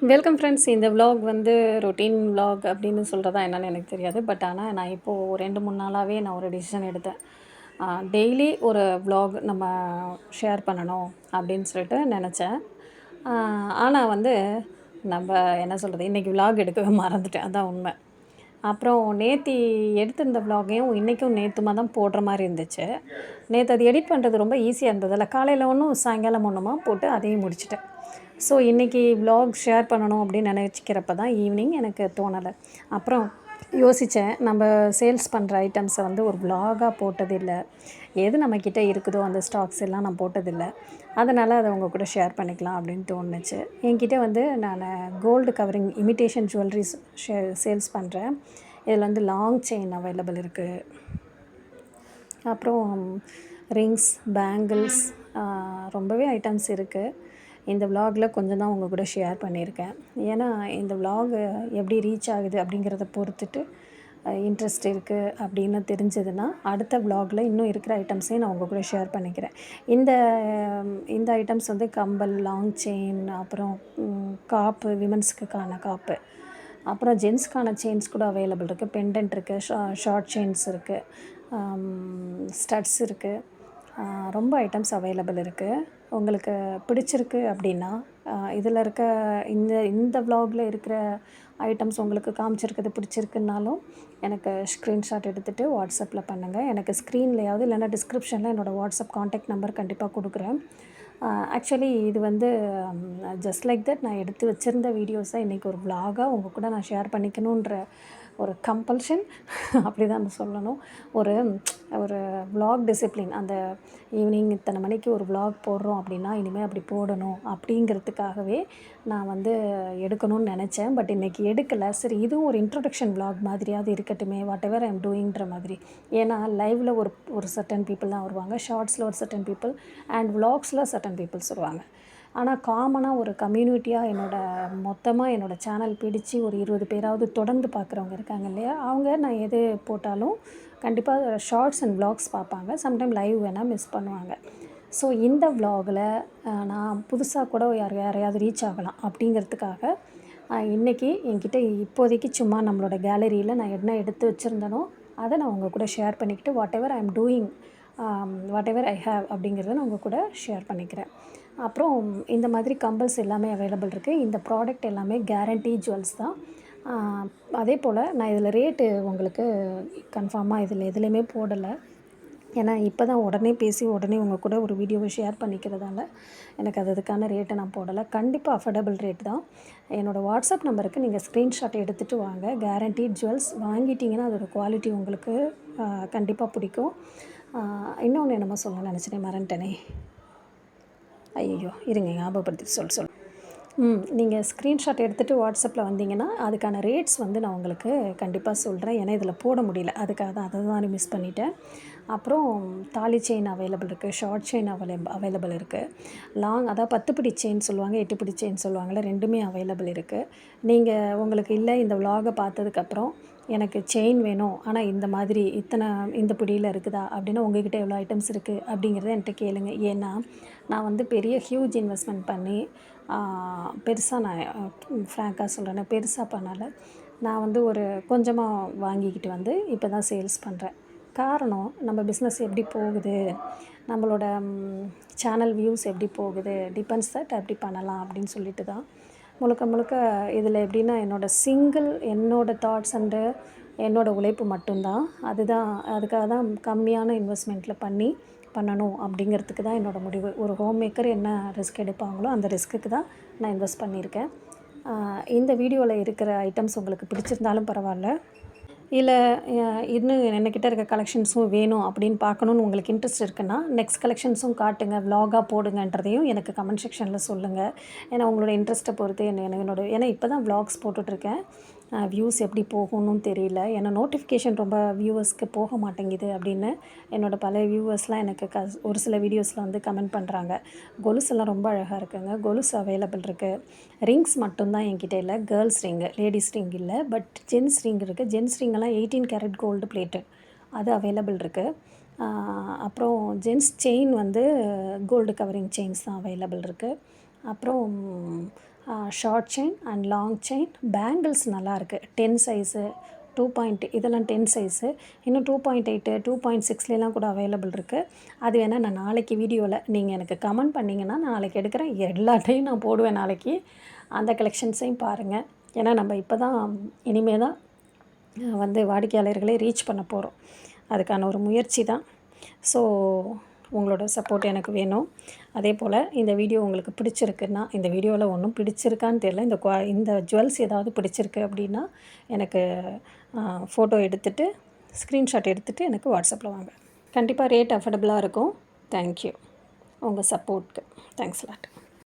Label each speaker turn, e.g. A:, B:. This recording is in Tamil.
A: வெல்கம் ஃப்ரெண்ட்ஸ் இந்த விலாக் வந்து ரொட்டீன் விலாக் அப்படின்னு சொல்கிறதா என்னென்னு எனக்கு தெரியாது. பட் ஆனால் நான் இப்போது ரெண்டு மூணு நாளாகவே நான் ஒரு டிசிஷன் எடுத்தேன். டெய்லி ஒரு விலாக் நம்ம ஷேர் பண்ணணும் அப்படின்னு சொல்லிட்டு நினச்சேன். ஆனால் வந்து நம்ம என்ன சொல்கிறது இன்றைக்கி விலாக் எடுக்கவே மறந்துட்டேன். அதான் உண்மை. அப்புறம் நேத்தி எடுத்திருந்த vlog-ஐயும் இன்றைக்கும் நேற்றுமா தான் போடுற மாதிரி இருந்துச்சு. நேற்று அது எடிட் பண்ணுறது ரொம்ப ஈஸியாக இருந்ததில்ல. காலையில் ஒன்றும் சாயங்காலம் ஒன்றுமா போட்டு அதையும் முடிச்சிட்டேன். ஸோ இன்றைக்கி vlog ஷேர் பண்ணணும் அப்படின்னு நினச்சிக்கிறப்ப தான் ஈவினிங் எனக்கு தோணலை. அப்புறம் யோசித்தேன் நம்ம சேல்ஸ் பண்ணுற ஐட்டம்ஸை வந்து ஒரு vlog-ஆ போட்டதில்லை. எது நம்மக்கிட்ட இருக்குதோ அந்த ஸ்டாக்ஸ் எல்லாம் நான் போட்டதில்லை. அதனால் அதை உங்கள் கூட ஷேர் பண்ணிக்கலாம் அப்படின்னு தோணுச்சு. என்கிட்ட வந்து நான் கோல்டு கவரிங் இமிட்டேஷன் ஜுவல்லரிஸ் ஷே சேல்ஸ் பண்ணுறேன் இதில் வந்து லாங் செயின் அவைலபிள் இருக்குது அப்புறம் ரிங்ஸ் பேங்கிள்ஸ் ரொம்பவே ஐட்டம்ஸ் இருக்குது இந்த விலாகில் கொஞ்சம் தான் உங்கள் கூட ஷேர் பண்ணியிருக்கேன். ஏன்னா இந்த விலாக் எப்படி ரீச் ஆகுது அப்படிங்கிறத பொறுத்துட்டு இன்ட்ரெஸ்ட் இருக்குது அப்படின்னு தெரிஞ்சதுன்னா அடுத்த விலாகில் இன்னும் இருக்கிற ஐட்டம்ஸையும் நான் உங்கள் கூட ஷேர் பண்ணிக்கிறேன். இந்த இந்த ஐட்டம்ஸ் வந்து கம்பல் லாங் செயின் அப்புறம் காப்பு விமன்ஸ்க்குக்கான காப்பு. அப்புறம் ஜென்ஸ்க்கான செயின்ஸ் கூட அவைலபிள் இருக்குது பெண்டன்ட் இருக்குது ஷா ஷார்ட் செயின்ஸ் இருக்குது ஸ்டட்ஸ் இருக்குது ரொம்ப ஐட்டம்ஸ் அவைலபிள் இருக்குது உங்களுக்கு பிடிச்சிருக்கு அப்படின்னா இதில் இருக்க இந்த இந்த vlogல இருக்கிற ஐட்டம்ஸ் உங்களுக்கு காமிச்சிருக்கிறது பிடிச்சிருக்குன்னாலும் எனக்கு ஸ்க்ரீன்ஷாட் எடுத்துகிட்டு வாட்ஸ்அப்பில் பண்ணுங்கள் எனக்கு ஸ்க்ரீன்லையாவது இல்லைன்னா டிஸ்கிரிப்ஷனில் என்னோடய வாட்ஸ்அப் காண்டாக்ட் நம்பர் கண்டிப்பாக கொடுக்குறேன். ஆக்சுவலி இது வந்து ஜஸ்ட் லைக் தட் நான் எடுத்து வச்சுருந்த வீடியோஸை இன்றைக்கி ஒரு விலாகாக உங்கள் கூட நான் ஷேர் பண்ணிக்கணுன்ற ஒரு கம்பல்ஷன் அப்படி தான் நான் சொல்லணும். ஒரு ஒரு வ்ளாக் டிசிப்ளின் அந்த ஈவினிங் இத்தனை மணிக்கு ஒரு வ்ளாக் போடுறோம் அப்படின்னா இனிமேல் அப்படி போடணும் அப்படிங்கிறதுக்காகவே நான் வந்து எடுக்கணும்னு நினச்சேன். பட் இன்றைக்கி எடுக்கலை. சரி இதுவும் ஒரு இன்ட்ரொடக்ஷன் வ்ளாக் மாதிரியாவது இருக்கட்டுமே வாட் எவர் ஐம் டூயிங்கிற மாதிரி. ஏன்னா லைவில் ஒரு ஒரு சர்டன் பீப்புள் தான் வருவாங்க ஷார்ட்ஸில் ஒரு சர்டன் பீப்புள் அண்ட் வ்ளாக்ஸில் சர்டன் பீப்புள்ஸ் வருவாங்க ஆனால் காமனாக ஒரு கம்யூனிட்டியாக என்னோடய மொத்தமாக என்னோடய சேனல் பிடித்து ஒரு இருபது பேராவது தொடர்ந்து பார்க்குறவங்க இருக்காங்க இல்லையா? அவங்க நான் எது போட்டாலும் கண்டிப்பாக ஷார்ட்ஸ் அண்ட் வ்ளாக்ஸ் பார்ப்பாங்க. சம்டைம் லைவ் வேணால் மிஸ் பண்ணுவாங்க. ஸோ இந்த வ்ளாகில் நான் புதுசாக கூட யார் யாரையாவது ரீச் ஆகலாம் அப்படிங்கிறதுக்காக இன்றைக்கி என்கிட்ட இப்போதைக்கு சும்மா நம்மளோட கேலரியில் நான் என்ன எடுத்து வச்சுருந்தனோ அதை நான் உங்கள் கூட ஷேர் பண்ணிக்கிட்டு whatever I am doing whatever I have அப்படிங்கிறத நான் உங்கள் கூட ஷேர் பண்ணிக்கிறேன். அப்புறம் இந்த மாதிரி கம்பல்ஸ் எல்லாமே அவைலபிள் இருக்குது இந்த ப்ராடக்ட் எல்லாமே கேரண்டி ஜுவல்ஸ் தான். அதே போல் நான் இதில் ரேட்டு உங்களுக்கு கன்ஃபார்மாக இதில் எதுலேயுமே போடலை. ஏன்னா இப்போ தான் உடனே பேசி உடனே உங்கள் கூட ஒரு வீடியோவை ஷேர் பண்ணிக்கிறதால எனக்கு அது அதுக்கான ரேட்டை நான் போடலை. கண்டிப்பாக அஃபோர்டபுள் ரேட் தான். என்னோடய வாட்ஸ்அப் நம்பருக்கு நீங்கள் ஸ்க்ரீன்ஷாட் எடுத்துகிட்டு வாங்க. கேரண்டி ஜுவல்ஸ் வாங்கிட்டீங்கன்னா அதோடய குவாலிட்டி உங்களுக்கு கண்டிப்பாக பிடிக்கும். இன்னொன்று என்னமோ சொல்ல நினச்சினே மறந்துட்டேனே. ஐயோ இருங்க ஞாபகப்படுத்தி சொல் சொல். ம் நீங்கள் ஸ்க்ரீன்ஷாட் எடுத்துகிட்டு வாட்ஸ்அப்பில் வந்தீங்கன்னா அதுக்கான ரேட்ஸ் வந்து நான் உங்களுக்கு கண்டிப்பாக சொல்கிறேன் ஏன்னா இதில் போட முடியல. அதுக்காக தான் அதை தான் மிஸ் பண்ணிட்டேன். அப்புறம் தாலி செயின் அவைலபிள் இருக்குது ஷார்ட் செயின் அவைலபிள் அவைலபிள் இருக்குது லாங் அதாவது பத்து பிடி செயின் சொல்லுவாங்க எட்டு பிடி செயின் சொல்லுவாங்கள்ல ரெண்டுமே அவைலபிள் இருக்குது நீங்கள் உங்களுக்கு இல்லை இந்த விலாகை பார்த்ததுக்கப்புறம் எனக்கு செயின் வேணும் ஆனால் இந்த மாதிரி இத்தனை இந்த பிடியில் இருக்குதா? அப்படின்னா உங்ககிட்ட எவ்வளோ ஐட்டம்ஸ் இருக்குது அப்படிங்கிறத என்கிட்ட கேளுங்க. ஏன்னா நான் வந்து பெரிய ஹியூஜ் இன்வெஸ்ட்மெண்ட் பண்ணி பெருசாக நான் ஃப்ராங்காக சொல்கிறேன் பெருசாக பண்ணால. நான் வந்து ஒரு கொஞ்சமாக வாங்கிக்கிட்டு வந்து இப்போ தான் சேல்ஸ் பண்ணுறேன் காரணம் நம்ம பிஸ்னஸ் எப்படி போகுது? நம்மளோட சேனல் வியூஸ் எப்படி போகுது? டிபெண்ட்ஸ் தட் அப்படி பண்ணலாம் அப்படின்னு சொல்லிட்டு தான் முழுக்க முழுக்க இதில் எப்படின்னா என்னோடய சிங்கிள் என்னோடய தாட்ஸ் அண்டு என்னோடய உழைப்பு மட்டும்தான். அதுதான் அதுக்காக தான் கம்மியான இன்வெஸ்ட்மெண்ட்டில் பண்ணி பண்ணணும் அப்படிங்கிறதுக்கு தான் என்னோடய முடிவு. ஒரு ஹோம் மேக்கர் என்ன ரிஸ்க் எடுப்பாங்களோ அந்த ரிஸ்க்குக்கு தான் நான் இன்வெஸ்ட் பண்ணியிருக்கேன். இந்த வீடியோவில் இருக்கிற ஐட்டம்ஸ் உங்களுக்கு பிடிச்சிருந்தாலும் பரவாயில்ல. இல்லை இன்னும் என்கிட்ட இருக்க கலெக்ஷன்ஸும் வேணும் அப்படின்னு பார்க்கணுன்னு உங்களுக்கு இன்ட்ரெஸ்ட் இருக்குன்னா நெக்ஸ்ட் கலெக்ஷன்ஸும் காட்டுங்க வ்ளாகாக போடுங்கன்றதையும் எனக்கு கமெண்ட் செக்ஷனில் சொல்லுங்கள் ஏன்னா உங்களோட இன்ட்ரெஸ்ட்டை பொறுத்து என்ன என்னோட ஏன்னா இப்போ தான் வ்ளாக்ஸ் போட்டுட்ருக்கேன் வியூஸ் எப்படி போகணும்னு தெரியல. ஏன்னா நோட்டிஃபிகேஷன் ரொம்ப வியூவர்ஸ்க்கு போக மாட்டேங்குது அப்படின்னு என்னோடய பழைய வியூவர்ஸ்லாம் எனக்கு க ஒரு சில வீடியோஸில் வந்து கமெண்ட் பண்ணுறாங்க கொலுசெல்லாம் ரொம்ப அழகாக இருக்குங்க. கொலுசு அவைலபிள் இருக்குது ரிங்ஸ் மட்டும்தான் என்கிட்ட இல்லை. கேர்ள்ஸ் ரிங்கு லேடிஸ் ரிங் இல்லை. பட் ஜென்ஸ் ரிங் இருக்குது ஜென்ஸ் ரிங்கெல்லாம் எயிட்டீன் கேரட் கோல்டு பிளேட்டட் அது அவைலபிள் இருக்குது அப்புறம் ஜென்ஸ் செயின் வந்து கோல்டு கவரிங் செயின்ஸ் தான் அவைலபிள் இருக்குது அப்புறம் short chain and long chain bangles நல்லாயிருக்கு டென் சைஸு டூ பாயிண்ட் இதெல்லாம் டென் சைஸு இன்னும் two point eight two point சிக்ஸ்லாம் கூட அவைலபிள் இருக்குது அது வேணால் நான் நாளைக்கு வீடியோவில் நீங்கள் எனக்கு கமெண்ட் பண்ணிங்கன்னா நான் நாளைக்கு எடுக்கிறேன் எல்லாத்தையும் நான் போடுவேன் நாளைக்கு. அந்த கலெக்ஷன்ஸையும் பாருங்கள் ஏன்னா நம்ம இப்போ தான் இனிமே தான் வந்து வாடிக்கையாளர்களே ரீச் பண்ண போகிறோம் அதுக்கான ஒரு முயற்சி தான். ஸோ உங்களோட சப்போர்ட் எனக்கு வேணும். அதே போல் இந்த வீடியோ உங்களுக்கு பிடிச்சிருக்குன்னா இந்த வீடியோவில் ஒன்றும் பிடிச்சிருக்கான்னு தெரியல. இந்த குவா இந்த ஜுவல்ஸ் ஏதாவது பிடிச்சிருக்கு அப்படின்னா எனக்கு ஃபோட்டோ எடுத்துகிட்டு ஸ்க்ரீன்ஷாட் எடுத்துகிட்டு எனக்கு வாட்ஸ்அப்பில் வாங்க. கண்டிப்பாக ரேட் அஃபர்டபுளாக இருக்கும். தேங்க்யூ உங்கள் சப்போர்ட்க்கு தேங்க்ஸ் லாட்